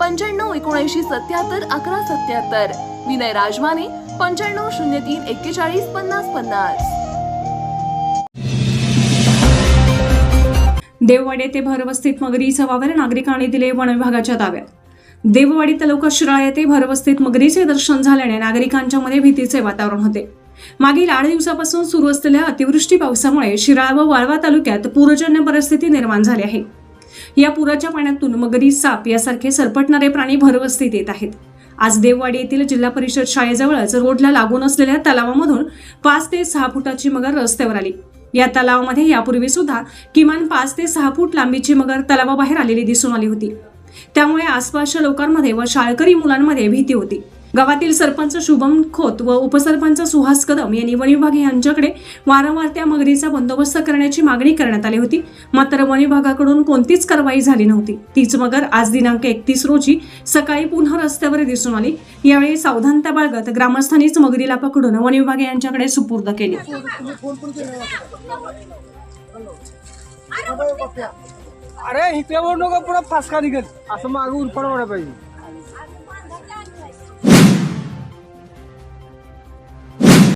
पंच्याण्णव एकोणऐंशी सत्याहत्तर अकरा सत्याहत्तर. विनय राजमाने पंच्याण्णव शून्य तीन एक्केचाळीस पन्नास पन्नास. देववाडी येथे भरवस्थित मगरीचा वावर नागरिकांनी दिले वन विभागाच्या ताब्यात. देववाडी तालुका शिराळ येथे भरवस्थित मगरीचे दर्शन झाल्याने नागरिकांच्या मध्ये भीतीचे वातावरण होते. मागील आठ दिवसापासून सुरू असलेल्या अतिवृष्टी पावसामुळे शिराळ व वाळवा तालुक्यात पूरजन्य परिस्थिती निर्माण झाली आहे. या पुराच्या पाण्यातून मगरी साप यासारखे सरपटणारे प्राणी भरवस्तीत येत आहेत. आज देववाडी येथील जिल्हा परिषद शाळेजवळच रोडला लागून असलेल्या तलावामधून पाच ते सहा फुटाची मगर रस्त्यावर आली. या तलावामध्ये यापूर्वी सुद्धा किमान पाच ते सहा फूट लांबीची मगर तलावाबाहेर आलेली दिसून आली होती. त्यामुळे आसपासच्या लोकांमध्ये व शाळकरी मुलांमध्ये भीती होती. गावातील सरपंच शुभम खोत व उपसरपंच सुहास कदम यांनी वन विभाग यांच्याकडे वारंवार त्या मगरीचा बंदोबस्त करण्याची मागणी करण्यात आली होती. मात्र वन विभागाकडून कोणतीच कारवाई झाली नव्हती. तीच मगर आज दिनांक एकतीस रोजी सकाळी पुन्हा रस्त्यावर दिसून आली. यावेळी सावधानता बाळगत ग्रामस्थांनीच मगरीला पकडून वन विभाग यांच्याकडे सुपूर्द केली. अरे बोल नको पुढे फासका निघेल. असं मागे उरफाड वाढा पाहिजे.